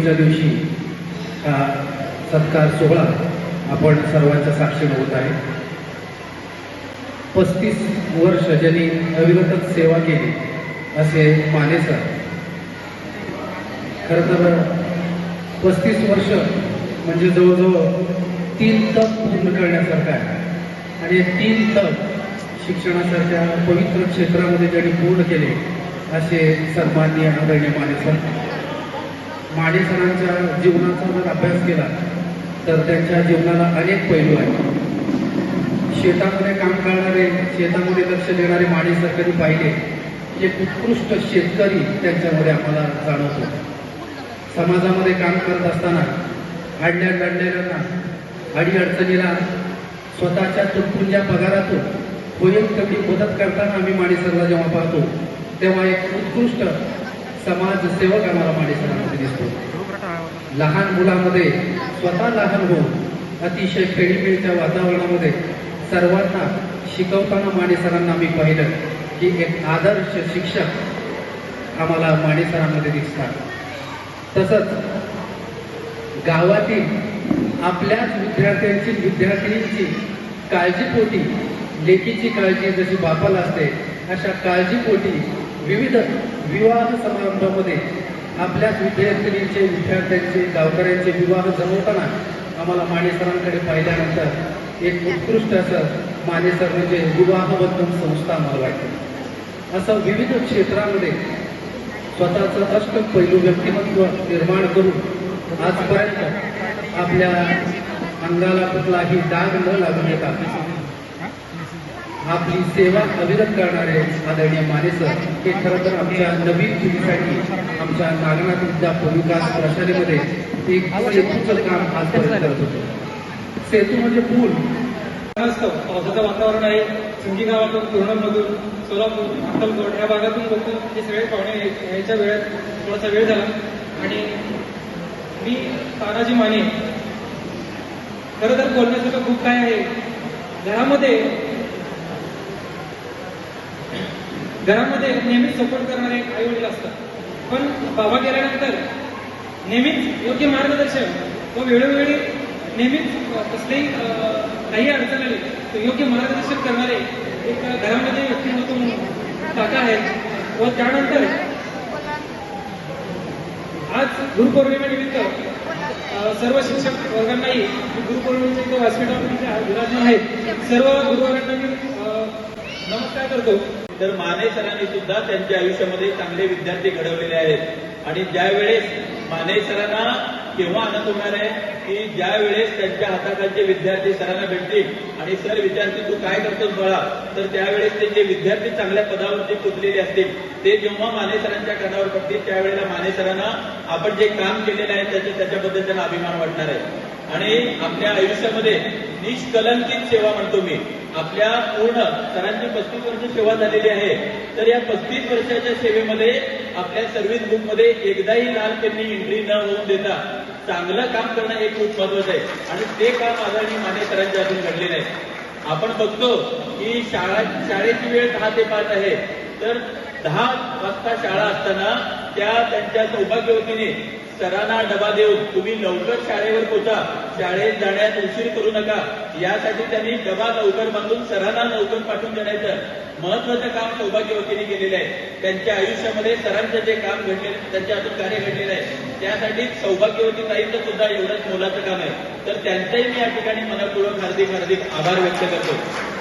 गुरुपौर्णिमेच्या दिवशी हा सत्कार सोहळा आपण सर्वांच्या साक्षीने होत आहे. पस्तीस वर्ष ज्यांनी अविरतच सेवा केली असे माने सर. खरं तर पस्तीस वर्ष म्हणजे जवळजवळ तीन तप पूर्ण करण्यासारखं आहे. आणि तीन तप शिक्षणासारख्या पवित्र क्षेत्रामध्ये ज्यांनी पूर्ण केले असे सन्माननीय आदरणीय माने सर. माने सरांच्या जीवनाचा जर अभ्यास केला तर त्यांच्या जीवनाला अनेक पैलू आहेत. शेतामध्ये काम करणारे शेतामध्ये लक्ष देणारे माने सर कधी पाहिले एक उत्कृष्ट शेतकरी त्यांच्यामध्ये आम्हाला जाणवतो. समाजामध्ये काम करत असताना अडल्या लढलेल्यांना अडीअडचणीला स्वतःच्या तुटपुंज्या पगारातून होईल तेवढी मदत करताना आम्ही माणेसरला जेव्हा पाहतो तेव्हा एक उत्कृष्ट समाजसेवक आम्हाला माणेसरांमध्ये दिसतो. लहान मुलामध्ये स्वतः लहान होऊन अतिशय खेळीमेळीच्या वातावरणामध्ये सर्वांना शिकवताना माणेसरांना आम्ही पाहिलं की एक आदर्श शिक्षक आम्हाला माणेसरांमध्ये दिसतात. तसंच गावातील आपल्याच विद्यार्थ्यांची विद्यार्थिनींची काळजीपोटी लेकीची काळजी जशी बापाला असते अशा काळजीपोटी विविध विवाह समारंभामध्ये आपल्याच विद्यार्थिनींचे विद्यार्थ्यांचे गावकऱ्यांचे विवाह जमवताना आम्हाला मानेसरांकडे पाहिल्यानंतर एक उत्कृष्ट असं मानेसर म्हणजे विवाहबंधन संस्था आम्हाला वाटते. असं विविध क्षेत्रामध्ये स्वतःचं अष्ट पैलू व्यक्तिमत्व निर्माण करून आजपर्यंत आपल्या अंगाला कुठलाही डाग न लागू देता आपली सेवा अविरत करणारे आदरणीय माने सर हे खरं तर आमच्या नवीन पिढीसाठी आमच्या नागनाथ विद्यापीठ विकास प्रशालेमध्ये एक सेतूचं काम आजपर्यंत करत होतं. सेतू म्हणजे पूल. पावसाचं वातावरण आहे. सिंधी गावातून पूर्णमधून सोलापूर अक्कलकोट या भागातून लोक हे सगळे पाहुणे यायच्या वेळेत थोडासा वेळ झाला. आणि मी तानाजी माने खरं तर बोलण्यासारखं खूप काय आहे. घरामध्ये घरामध्ये नेहमीच सपोर्ट करणारे आई वडील असतात. पण बाबा गेल्यानंतर नेहमीच योग्य मार्गदर्शन व वेळोवेळी नेहमीच कसलेही काही अडचण आली तर योग्य मार्गदर्शन करणारे एक घरामध्ये व्यक्तिमत्व काका आहेत. व त्यानंतर आज गुरुपौर्णिमेनिमित्त सर्व शिक्षक वर्गांनाही मी गुरुपौर्णिमेच्या व्यासपीठावर विराजमान आहेत. सर्व गुरुवर्गांना मी नमस्कार करतो. तर माने सरांनी सुद्धा त्यांच्या आयुष्यामध्ये चांगले विद्यार्थी घडवलेले आहेत. आणि ज्यावेळेस माने सरांना केव्हा आनंद होणार आहे की ज्या वेळेस त्यांच्या हाताखालचे विद्यार्थी सरांना भेटतील आणि सर विचारतील तू काय करतोस बळा? तर त्यावेळेस ते जे विद्यार्थी चांगल्या पदावरती पोचलेले असतील ते जेव्हा माने सरांच्या कानावर पडतील त्यावेळेला माने सरांना आपण जे काम केलेलं आहे त्याचे त्याच्याबद्दल त्यांना अभिमान वाटणार आहे. आणि आपल्या आयुष्यामध्ये निष्कलंकित सेवा म्हणतो मी. आपल्या पूर्ण सरांची पस्तीस वर्ष सेवा झालेली आहे. तर या पस्तीस वर्षाच्या सेवेमध्ये आपल्या सर्व्हिस बुकमध्ये एकदाही लाल त्यांनी एंट्री न होऊन देता चांगलं काम करणं हे खूप महत्वाचं आहे. आणि ते काम आदरणीय माने सरांच्या हातून घडलेलं आहे. आपण बघतो की शाळा शाळेची वेळ दहा ते पाच आहे. तर दहा वाजता शाळा असताना त्या त्यांच्या सौभाग्यवतीने सरांना डबा देऊन तुम्ही लवकर शाळेवर पोचा. शाळेत जाण्यात उशीर करू नका. यासाठी त्यांनी डबा लवकर बांधून सरांना लवकर पाठवून देण्याचं महत्वाचं काम सौभाग्यवतीने केलेलं आहे. त्यांच्या आयुष्यामध्ये सरांचं जे काम घडले त्यांच्या हातून कार्य घडलेलं आहे त्यासाठी सौभाग्यवती ताईंचं सुद्धा एवढंच मोलाचं काम आहे. तर त्यांचंही मी या ठिकाणी मनपूर्वक हार्दिक हार्दिक आभार व्यक्त करतो.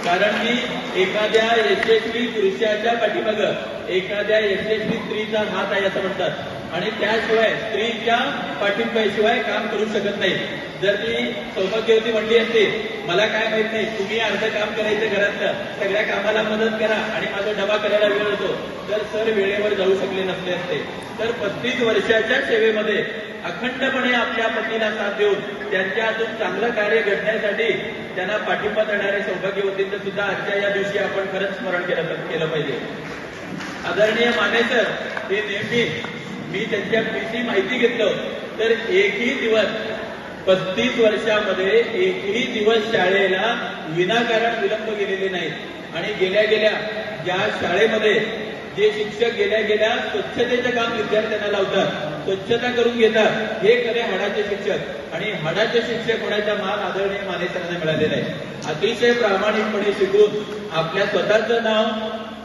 कारण मी एखाद्या यशस्वी पुरुषाच्या पाठीमागं एखाद्या यशस्वी स्त्रीचा हात आहे असं म्हणतात. आणि त्याशिवाय स्त्रीच्या पाठिंब्याशिवाय काम करू शकत नाही. जर ती सौभाग्यवती म्हणली असते मला काय माहीत नाही तुम्ही अर्ध काम करायचं घरातलं सगळ्या कामाला मदत करा आणि माझा डबा करायला वेळ होतो. तर सर वेळेवर जाऊ शकले नसले असते. तर पस्तीस वर्षाच्या सेवेमध्ये अखंडपणे आपल्या पतीला साथ देऊन त्यांच्या हातून चांगलं कार्य घडण्यासाठी त्यांना पाठिंबा देणारे सौभाग्यवतींचं सुद्धा आजच्या या दिवशी आपण खरंच स्मरण केलं केलं पाहिजे. आदरणीय माने सर हे नेहमी मी त्यांच्या पीची माहिती घेतलं तर एकही दिवस पस्तीस वर्षामध्ये एकही दिवस शाळेला विनाकारण विलंब गेलेले नाही आणि गेल्या गेल्या ज्या शाळेमध्ये जे शिक्षक गेल्या गेल्या स्वच्छतेचं काम विद्यार्थ्यांना लावतात स्वच्छता करून घेतात हे खरे हाडाचे शिक्षक. आणि हाडाचे शिक्षक होण्याचा मान आदरणीय मानेसरांना मिळालेला आहे. अतिशय प्रामाणिकपणे शिकून आपल्या स्वतःचं नाव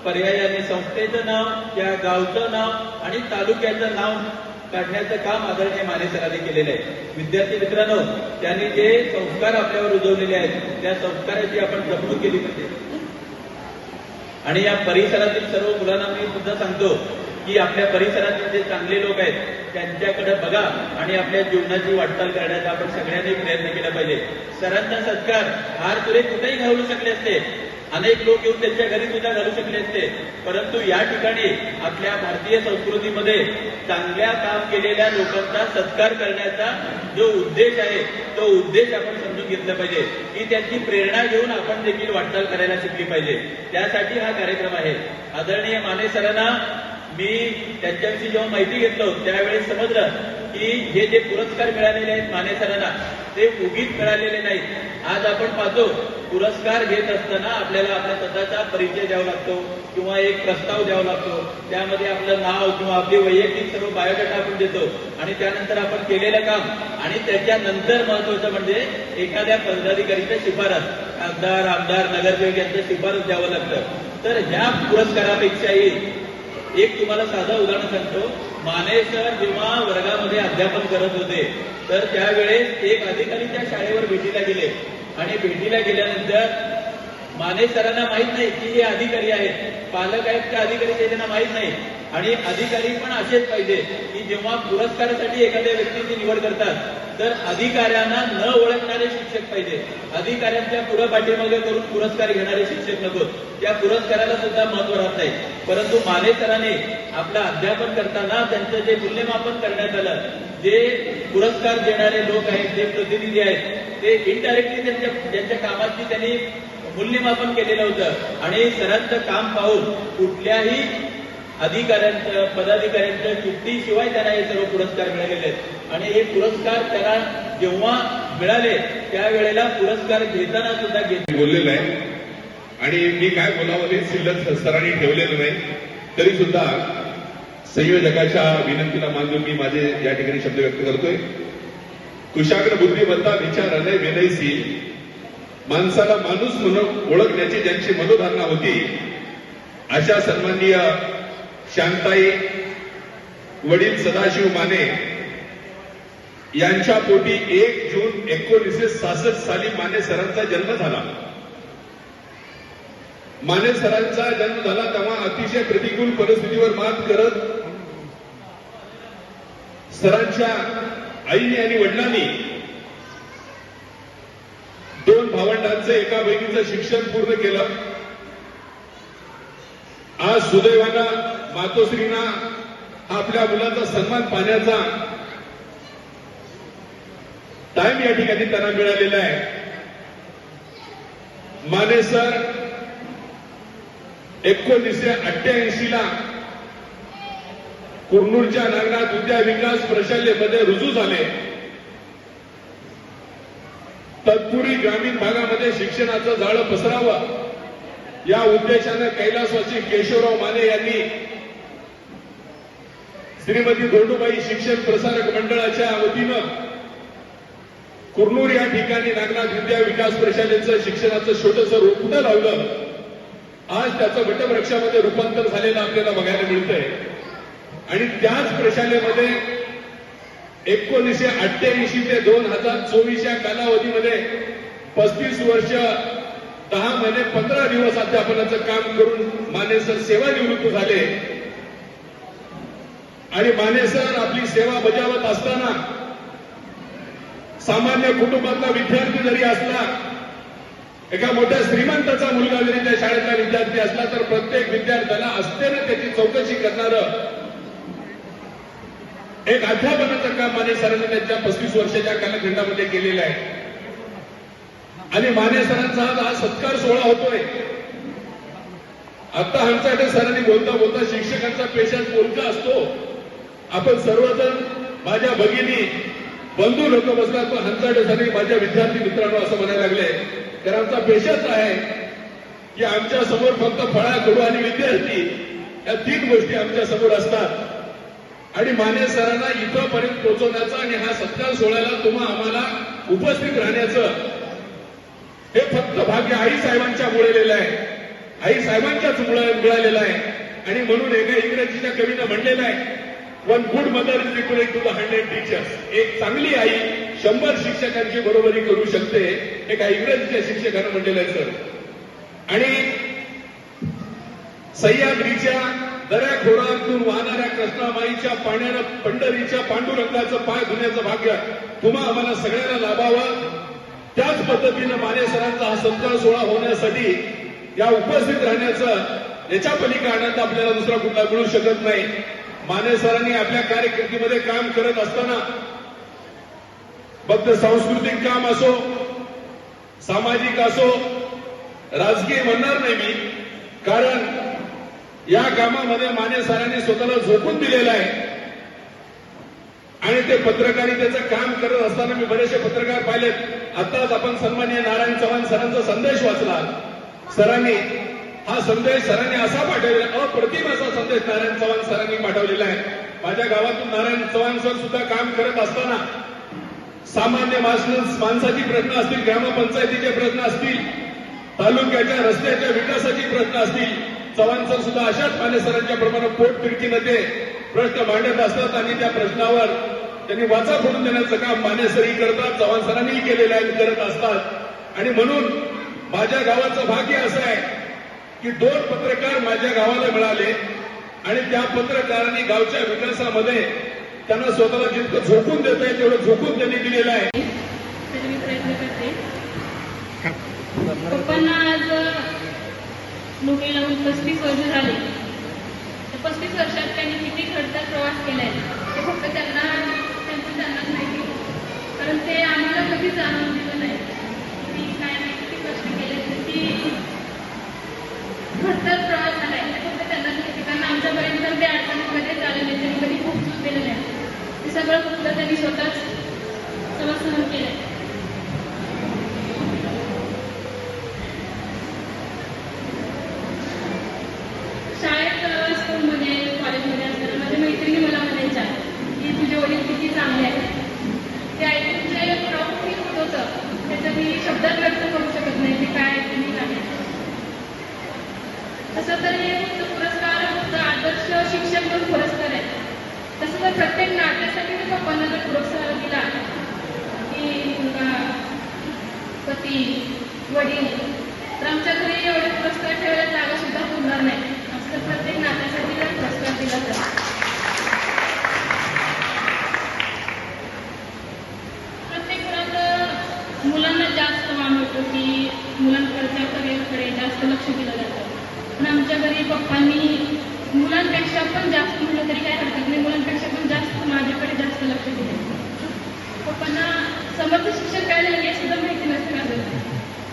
पर्यायाने संस्थेचं नाव या गावचं नाव आणि तालुक्याचं नाव काढण्याचं काम आदरणीय माने सरांनी केलेलं आहे. विद्यार्थी मित्रांनो त्यांनी जे संस्कार आपल्यावर रुजवलेले आहेत त्या संस्काराची आपण जपणूक केली पाहिजे. आणि या परिसरातील सर्व मुलांना मी सुद्धा सांगतो की आपल्या परिसरातील जे चांगले लोक आहेत त्यांच्याकडे बघा आणि आपल्या जीवनाची वाटचाल करण्याचा आपण सगळ्यांनी प्रयत्न केला पाहिजे. सरांचा सत्कार हार तुरे कुठेही घालू शकले असते अनेक लोक येऊन त्यांच्या घरी सुद्धा घालू शकले असते. परंतु या ठिकाणी आपल्या भारतीय संस्कृतीमध्ये चांगल्या काम केलेल्या लोकांचा सत्कार करण्याचा जो उद्देश आहे तो उद्देश आपण समजून घेतला पाहिजे. की त्यांची प्रेरणा घेऊन आपण देखील वाटचाल करायला शिकली पाहिजे. त्यासाठी हा कार्यक्रम आहे. आदरणीय माने सरांना मी त्यांच्याविषयी जेव्हा माहिती घेतलं त्यावेळेस समजलं की हे जे पुरस्कार मिळालेले आहेत माने सरांना ते उगीच मिळालेले नाहीत. आज आपण पाहतो पुरस्कार घेत असताना आपल्याला आपल्या स्वतःचा परिचय द्यावा लागतो किंवा एक प्रस्ताव द्यावा लागतो. त्यामध्ये आपलं नाव किंवा आपली वैयक्तिक सर्व बायोडाटा आपण देतो. आणि त्यानंतर आपण केलेलं काम. आणि त्याच्यानंतर महत्वाचं म्हणजे एखाद्या पदाधिकारीच्या शिफारस. खासदार आमदार नगरसेवक यांचं शिफारस द्यावं लागतं. तर ह्या पुरस्कारापेक्षाही एक तुम्हाला साधं उदाहरण सांगतो. माने सर जेव्हा वर्गामध्ये अध्यापन करत होते तर त्यावेळेस एक अधिकारी त्या शाळेवर भेटीला गेले. आणि भेटीला गेल्यानंतर माने सरांना माहीत नाही की हे अधिकारी आहेत. पालक आहेत का अधिकारी ते त्यांना माहीत नाही. आणि अधिकारी पण असेच पाहिजे की जेव्हा पुरस्कारासाठी एखाद्या व्यक्तीची निवड करतात तर अधिकाऱ्यांना न ओळखणारे शिक्षक पाहिजे. अधिकाऱ्यांच्या पुढं पाठीमागे करून पुरस्कार घेणारे शिक्षक नको. त्या पुरस्काराला सुद्धा महत्त्व राहत नाही. परंतु माने सरांनी आपलं अध्यापन करताना त्यांचं जे मूल्यमापन करण्यात आलं जे पुरस्कार देणारे लोक आहेत जे प्रतिनिधी आहेत ते इनडायरेक्टली त्यांच्या त्यांच्या कामाची त्यांनी मूल्यमापन केलेलं होतं. आणि सरांचं काम पाहून कुठल्याही अधिकाऱ्यांचं पदाधिकाऱ्यांच्या चिठ्ठीशिवाय त्यांना हे सर्व पुरस्कार मिळालेले आहेत. आणि हे पुरस्कार त्यांना जेव्हा मिळाले त्यावेळेला पुरस्कार घेताना सुद्धा घेत बोललेलं आहे आणि मी काय बोलावं हे शिल्लक सरांनी ठेवलेलं नाही. तरी सुद्धा संयोजकाच्या विनंतीला मानून मी माझे या ठिकाणी शब्द व्यक्त करतोय. कुशाग्र बुद्धिमत्ता विचार अनय विनयसी माणसाला माणूस म्हणून ओळखण्याची ज्यांची मनोधारणा होती अशा सन्माननीय शांताई वडील सदाशिव माने यांच्या पोटी एक जून एकोणीसशे सहासष्ट साली माने सरांचा जन्म झाला. माने सरांचा जन्म झाला तेव्हा अतिशय प्रतिकूल परिस्थितीवर मात करत सरांच्या आईने आणि वडिलांनी भावंडांचं एका बहिणीचं शिक्षण पूर्ण केलं. आज सुदैवानं मातोश्रीना आपल्या मुलाचा सन्मान पाहण्याचा टाइम या ठिकाणी त्यांना मिळालेला आहे. माने सर एकोणीसशे अठ्ठ्याऐंशी ला कुर्नूरच्या नागनाथ विद्या विकास प्रशालेमध्ये रुजू झाले. तत्पूर्वी ग्रामीण भागामध्ये शिक्षणाचं जाळं पसरावं. या उद्देशानं कैलासवासी केशवराव माने यांनी श्रीमती धोंडूबाई शिक्षण प्रसारक मंडळाच्या वतीनं कुर्नूर या ठिकाणी नागनाथ विद्या विकास प्रशालेचं शिक्षणाचं छोटंसं रोपटं लावलं? आज त्याचं वटवृक्षामध्ये रूपांतर झालेलं आपल्याला बघायला मिळतंय. आणि त्याच प्रशालेमध्ये एकोणीसशे अठ्ठ्याऐंशी ते दोन हजार चोवीस या कालावधीमध्ये पस्तीस वर्ष दहा महिने पंधरा दिवस अध्यापनाचं काम करून मानेसर सेवानिवृत्त झाले. आणि मानेसर आपली सेवा बजावत असताना सामान्य कुटुंबातला विद्यार्थी जरी असला एका मोठ्या श्रीमंताचा मुलगा जरी त्या शाळेतला विद्यार्थी असला तर प्रत्येक विद्यार्थ्याला असते ना त्याची चौकशी करणारं एक अध्यापनाचं काम माने सरांनी त्यांच्या पस्तीस वर्षाच्या कालखंडामध्ये केलेलं आहे. आणि माने सरांचा आज हा सत्कार सोहळा होतोय. आता आमच्याकडे सरांनी बोलता बोलता शिक्षकांचा पेशाच बोलका असतो. आपण सर्वजण माझ्या भगिनी बंधू लोक बसतात पण हंचाडे सरांनी माझ्या विद्यार्थी मित्रांनो असं म्हणायला लागले. तर आमचा पेशाच आहे की आमच्यासमोर फक्त फळा कडू आणि विद्यार्थी या तीन गोष्टी आमच्यासमोर असतात. आणि माने सरांना इथंपर्यंत पोहोचवण्याचा आणि हा सत्कार सोहळ्याला तुम्हा आम्हाला उपस्थित राहण्याचं हे फक्त भाग्य आई साहेबांच्या मिळालेलं आहे. आई साहेबांच्याच मिळालेलं आहे. आणि म्हणून एका इंग्रजीच्या कवीनं म्हणलेलं आहे. One good mother is equal to the hundred teachers एक चांगली आई शंभर शिक्षकांची बरोबरी करू शकते एका इंग्रजीच्या शिक्षकानं म्हणलेलं आहे सर. आणि सह्याद्रीच्या दऱ्या खोरातून वाहणाऱ्या कृष्णामाईच्या पाण्यानं पंढरीच्या पांडुरंगाचं पाय धुण्याचं भाग्य तुम्हा आम्हाला सगळ्यांना लाभावं. त्याच पद्धतीनं माने सरांचा हा सत्कार सोहळा होण्यासाठी या उपस्थित राहण्याचं याच्या पलीकडे आनंद आपल्याला दुसरा कुठला मिळू शकत नाही. माने सरांनी आपल्या कार्यकिर्दीमध्ये काम करत असताना फक्त सांस्कृतिक काम असो सामाजिक असो राजकीय म्हणणार नाही मी. कारण या कामामध्ये माने सरांनी स्वतःला झोपून दिलेलं आहे. आणि ते पत्रकारितेचं काम करत असताना मी बरेचसे पत्रकार पाहिलेत आताच आपण सन्माननीय नारायण चव्हाण सरांचा संदेश वाचला. सरांनी हा संदेश सरांनी असा पाठवलेला अप्रतिम असा संदेश नारायण चव्हाण सरांनी पाठवलेला आहे. माझ्या गावातून नारायण चव्हाण सर सुद्धा काम करत असताना सामान्य माणसाची प्रश्न असतील ग्रामपंचायतीचे प्रश्न असतील तालुक्याच्या रस्त्याच्या विकासाची प्रश्न असतील चव्हाण सर सुद्धा अशाच माने सरांच्या प्रमाणे पोट तिडकीमध्ये प्रश्न मांडत असतात आणि त्या प्रश्नावर त्यांनी वाचा फोडून देण्याचं काम मानेसरही करतात चव्हाण सरांनीही केलेलं आहे करत असतात. आणि म्हणून माझ्या गावाचं भाग्य असं आहे की दोन पत्रकार माझ्या गावाला मिळाले आणि त्या पत्रकारांनी गावच्या विकासामध्ये त्यांना स्वतःला जितकं झोकून देत आहे तेवढं झोकून त्यांनी दिलेलं आहे तरी मी प्रयत्न करते पप्पांना आज नोकरी लावून पस्तीस वर्ष झाले त्या पस्तीस वर्षात त्यांनी किती खडतर प्रवास केलाय ते फक्त त्यांना त्यांचं त्यांनाच माहिती कारण ते आम्हाला कधीच जाणून दिलं नाही की काय नाही किती कष्ट केले किती खडतर प्रवास झालाय ते फक्त त्यांनाच माहिती कारण आमच्यापर्यंत ते अडचणीमध्ये झाले नाही त्यांनी कधी खूप चुकलेलं नाही ते सगळं फक्त त्यांनी स्वतःच सगळं सहन केलंय शाळेत अ, स्कूलमध्ये कॉलेजमध्ये असताना माझ्या मैत्रिणी मला म्हणायच्या की तुझे वडील किती चांगले आहेत ते ऐकून जे प्राऊड फील होत होतं त्याचं मी शब्दात व्यक्त करू शकत नाही की काय तुम्ही आहे तसं तर हे फक्त पुरस्कार फक्त आदर्श शिक्षक म्हणून पुरस्कार आहे तसं तर प्रत्येक नाट्यासाठी मी पप्पांना जर पुरस्कार दिला की मुलगा पती वडील तर आमच्या घरी एवढे पुरस्कार ठेवायला जागा सुद्धा पुरणार नाही असं तर प्रत्येक नात्यासाठी जर पुरस्कार दिला तर प्रत्येक घरात अं, मुलांना जास्त मान होतो की मुलांकडच्या करिअरकडे जास्त लक्ष दिलं जातं पण आमच्या घरी पप्पांनी मुलांपेक्षा पण जास्त म्हटलं तरी काय हरकत नाही. मुलांपेक्षा पण जास्त माझ्याकडे जास्त लक्ष दिलं. पप्पांना समर्थ शिक्षण काय झालं हे सुद्धा माहिती नसेल माझं.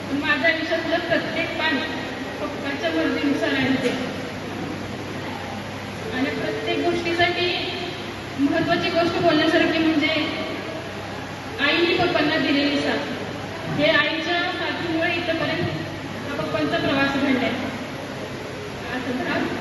पण माझ्या आयुष्यातलं प्रत्येक पान पप्पाच्या मर्जीनुसार आहे ते. आणि प्रत्येक गोष्टीसाठी महत्वाची गोष्ट बोलण्यासारखी म्हणजे आईने पप्पांना दिलेली साथ. हे आईच्या साथीमुळे इथंपर्यंत हा पप्पांचा प्रवास घडलाय. असं